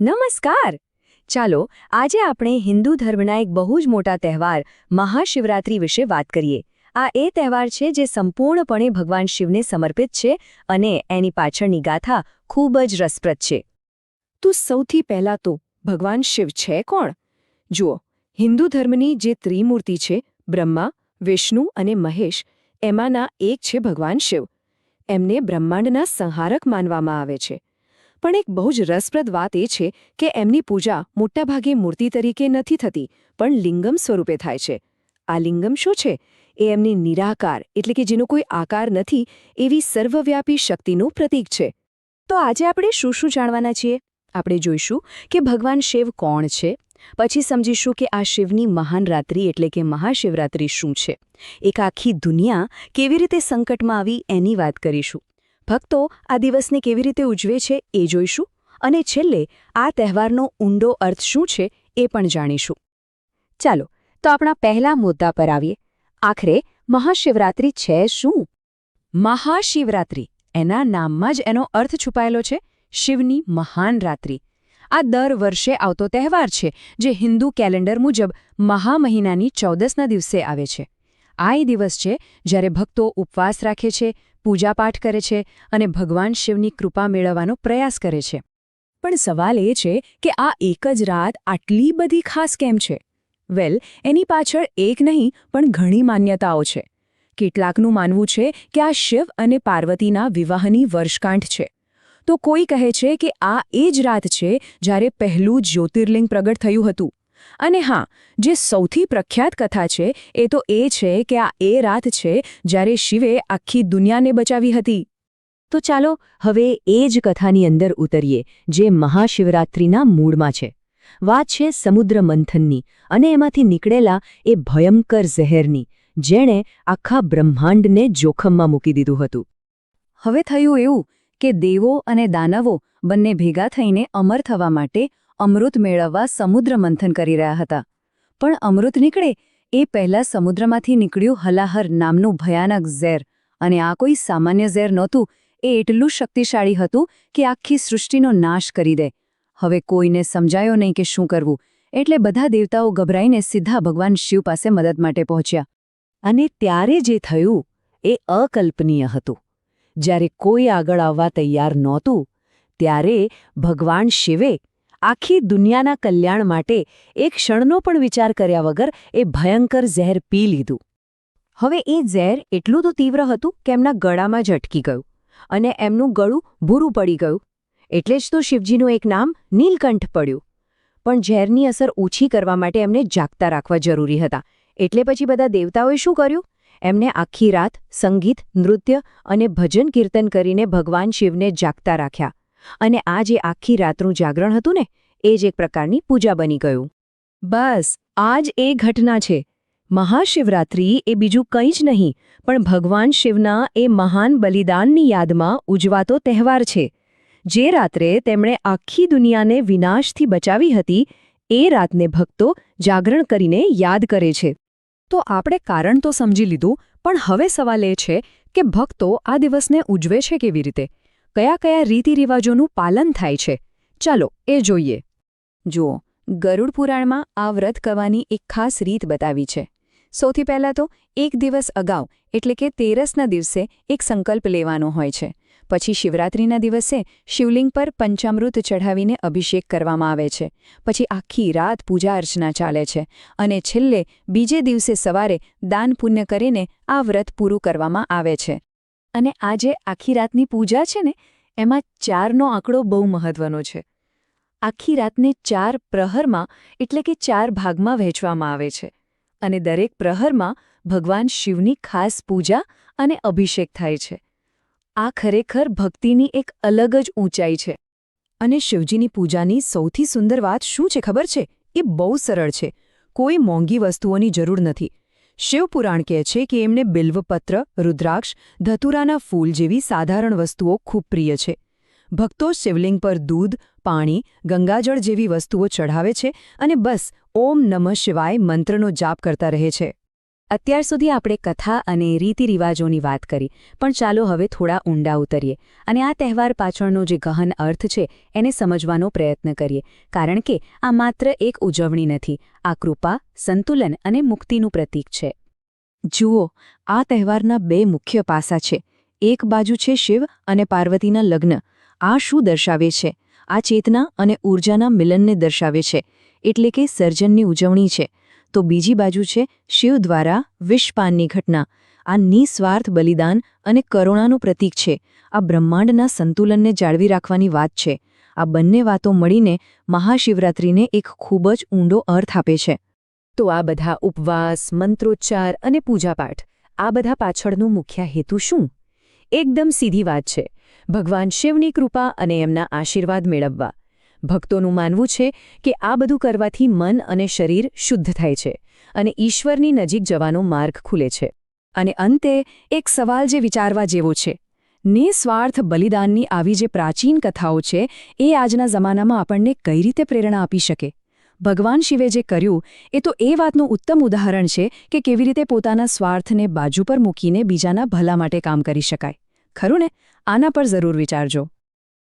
નમસ્કાર! ચાલો, આજે આપણે હિન્દુ ધર્મના એક બહુ જ મોટા તહેવાર, મહાશિવરાત્રી વિશે વાત કરીએ. આ એ તહેવાર છે જે સંપૂર્ણપણે ભગવાન શિવને સમર્પિત છે અને એની પાછળની ગાથા ખૂબ જ રસપ્રદ છે. તો સૌથી પહેલાં તો, ભગવાન શિવ છે કોણ? જુઓ, હિન્દુ ધર્મની જે ત્રિમૂર્તિ છે, બ્રહ્મા, વિષ્ણુ અને મહેશ, એમાંના એક છે ભગવાન શિવ. એમને બ્રહ્માંડના સંહારક માનવામાં આવે છે. પણ એક બહુ જ રસપ્રદ વાત એ છે કે એમની પૂજા મોટાભાગે મૂર્તિ તરીકે નથી થતી, પણ લિંગમ સ્વરૂપે થાય છે. આ લિંગમ શું છે? એ એમની નિરાકાર એટલે કે જેનો કોઈ આકાર નથી, એવી સર્વવ્યાપી શક્તિનું પ્રતીક છે. તો આજે આપણે શું શું જાણવાના છીએ? આપણે જોઈશું કે ભગવાન શિવ કોણ છે, પછી સમજીશું કે આ શિવની મહાન રાત્રિ એટલે કે મહાશિવરાત્રિ શું છે. એક આખી દુનિયા કેવી રીતે સંકટમાં આવી એની વાત કરીશું. ભક્તો આ દિવસને કેવી રીતે ઉજવે છે એ જોઈશું અને છેલ્લે આ તહેવારનો ઊંડો અર્થ શું છે એ પણ જાણીશું. ચાલો, તો આપણા પહેલા મુદ્દા પર આવીએ. આખરે મહાશિવરાત્રિ છે શું? મહાશિવરાત્રિ એના નામમાં જ એનો અર્થ છુપાયેલો છે શિવની મહાન રાત્રિ. આ દર વર્ષે આવતો તહેવાર છે જે હિન્દુ કેલેન્ડર મુજબ મહા મહિનાની ચૌદસના દિવસે આવે છે. આ એ દિવસ છે જ્યારે ભક્તો ઉપવાસ રાખે છે પૂજાપાઠ કરે છે અને ભગવાન શિવની કૃપા મેળવવાનો પ્રયાસ કરે છે. પણ સવાલ એ છે કે આ એક જ રાત આટલી બધી ખાસ કેમ છે? વેલ, એની પાછળ એક નહીં, પણ ઘણી માન્યતાઓ છે. કેટલાકનું માનવું છે કે આ શિવ અને પાર્વતીના વિવાહની વર્ષગાંઠ છે. તો કોઈ કહે છે કે આ એ જ રાત છે જ્યારે પહેલું જ્યોતિર્લિંગ પ્રગટ થયું હતું. અને હા, જે સૌથી પ્રખ્યાત કથા છે, એ તો એ છે કે આ એ રાત છે જ્યારે શિવે આખી દુનિયાને બચાવી હતી. તો ચાલો હવે એ જ કથાની અંદર ઉતરીએ, જે મહાશિવરાત્રિના મૂળમાં છે. વાત છે સમુદ્ર મંથનની, અને એમાંથી નીકળેલા એ ભયંકર ઝહેરની જેણે આખા બ્રહ્માંડને જોખમમાં મૂકી દીધું હતું. હવે થયું એવું કે દેવો અને દાનવો બંને ભેગા થઈને અમર થવા માટે અમૃત મેળવવા સમુદ્ર મંથન કરી રહ્યા હતા. પણ અમૃત નીકળે એ પહેલાં સમુદ્રમાંથી નીકળ્યું હલાહર નામનું ભયાનક ઝેર અને આ કોઈ સામાન્ય ઝેર નહોતું. એ એટલું શક્તિશાળી હતું કે આખી સૃષ્ટિનો નાશ કરી દે. હવે કોઈને સમજાયો નહીં કે શું કરવું. એટલે બધા દેવતાઓ ગભરાઈને સીધા ભગવાન શિવ પાસે મદદ માટે પહોંચ્યા. અને ત્યારે જે થયું, એ અકલ્પનીય હતું. જ્યારે કોઈ આગળ આવવા તૈયાર નહોતું, ત્યારે ભગવાન શિવે આખી દુનિયાના કલ્યાણ માટે એક ક્ષણનો પણ વિચાર કર્યા વગર એ ભયંકર ઝેર પી લીધું. હવે એ ઝેર એટલું તો તીવ્ર હતું કે એમના ગળામાં જ અટકી ગયું અને એમનું ગળું ભૂરું પડી ગયું. એટલે જ તો શિવજીનું એક નામ નીલકંઠ પડ્યું. પણ ઝેરની અસર ઓછી કરવા માટે એમને જાગતા રાખવા જરૂરી હતા. એટલે પછી બધા દેવતાઓએ શું કર્યું? એમને આખી રાત સંગીત, નૃત્ય અને ભજન કીર્તન કરીને ભગવાન શિવને જાગતા રાખ્યા. અને આ જે આખી રાતનું જાગરણ હતું ને, એ જ એક પ્રકારની પૂજા બની ગયું. બસ, આ જ એ ઘટના છે. મહાશિવરાત્રિ એ બીજું કંઈ જ નહીં, પણ ભગવાન શિવના એ મહાન બલિદાનની યાદમાં ઉજવાતો તહેવાર છે. જે રાત્રે તેમણે આખી દુનિયાને વિનાશથી બચાવી હતી, એ રાતને ભક્તો જાગરણ કરીને યાદ કરે છે. તો આપણે કારણ તો સમજી લીધું, પણ હવે સવાલ એ છે કે ભક્તો આ દિવસને ઉજવે છે કેવી રીતે? કયા કયા રીતિરિવાજોનું પાલન થાય છે? ચાલો, એ જોઈએ. જુઓ, ગરુડ પુરાણમાં આ વ્રત કરવાની એક ખાસ રીત બતાવી છે. સૌથી પહેલાં તો એક દિવસ અગાઉ, એટલે કે તેરસના દિવસે, એક સંકલ્પ લેવાનો હોય છે. પછી શિવરાત્રિના દિવસે શિવલિંગ પર પંચામૃત ચઢાવીને અભિષેક કરવામાં આવે છે. પછી આખી રાત પૂજા અર્ચના ચાલે છે અને છેલ્લે બીજે દિવસે સવારે દાન પુણ્ય કરીને આ વ્રત પૂરું કરવામાં આવે છે. અને આ જે આખી રાતની પૂજા છે ને, એમાં ચારનો આંકડો બહુ મહત્વનો છે. આખી રાતને ચાર પ્રહરમાં, એટલે કે ચાર ભાગમાં વહેંચવામાં આવે છે. અને દરેક પ્રહરમાં ભગવાન શિવની ખાસ પૂજા અને અભિષેક થાય છે. આ ખરેખર ભક્તિની એક અલગ જ ઊંચાઈ છે. અને શિવજીની પૂજાની સૌથી સુંદર વાત શું છે ખબર છે? એ બહુ સરળ છે. કોઈ મોંઘી વસ્તુઓની જરૂર નથી. શિવપુરાણ કહે છે કે એમને બિલ્વપત્ર, રુદ્રાક્ષ, ધતુરાના ફૂલ જેવી સાધારણ વસ્તુઓ ખૂબ પ્રિય છે. ભક્તો શિવલિંગ પર દૂધ, પાણી, ગંગાજળ જેવી વસ્તુઓ ચઢાવે છે અને બસ ઓમ નમઃ શિવાય મંત્રનો જાપ કરતા રહે છે. અત્યાર સુધી આપણે કથા અને રીતિરિવાજોની વાત કરી, પણ ચાલો હવે થોડા ઊંડા ઉતરીએ અને આ તહેવાર પાછળનો જે ગહન અર્થ છે, એને સમજવાનો પ્રયત્ન કરીએ. કારણ કે આ માત્ર એક ઉજવણી નથી, આ કૃપા, સંતુલન અને મુક્તિનું પ્રતીક છે. જુઓ, આ તહેવારના બે મુખ્ય પાસા છે. એક બાજુ છે શિવ અને પાર્વતીના લગ્ન. આ શું દર્શાવે છે? આ ચેતના અને ઊર્જાના મિલનને દર્શાવે છે. એટલે કે સર્જનની ઉજવણી છે. તો બીજી બાજુ છે શિવ દ્વારા વિષપાનની ઘટના. આ નિસ્વાર્થ બલિદાન અને કરુણાનું પ્રતીક છે. આ બ્રહ્માંડના સંતુલનને જાળવી રાખવાની વાત છે. આ બંને વાતો મળીને મહાશિવરાત્રિને એક ખૂબ જ ઊંડો અર્થ આપે છે. તો આ બધા ઉપવાસ, મંત્રોચ્ચાર અને પૂજાપાઠ, આ બધા પાછળનું મુખ્ય હેતુ શું? એકદમ સીધી વાત છે. ભગવાન શિવની કૃપા અને એમના આશીર્વાદ મેળવવા. ભક્તોનું માનવું છે કે આ બધું કરવાથી મન અને શરીર શુદ્ધ થાય છે અને ઈશ્વરની નજીક જવાનો માર્ગ ખુલે છે. અને અંતે, એક સવાલ જે વિચારવા જેવો છે. નિસ્વાર્થ બલિદાનની આવી જે પ્રાચીન કથાઓ છે, એ આજના જમાનામાં આપણને કઈ રીતે પ્રેરણા આપી શકે? ભગવાન શિવે જે કર્યું, એ તો એ વાતનું ઉત્તમ ઉદાહરણ છે કે કેવી રીતે પોતાના સ્વાર્થને બાજુ પર મૂકીને બીજાના ભલા માટે કામ કરી શકાય. ખરું ને? આના પર જરૂર વિચારજો.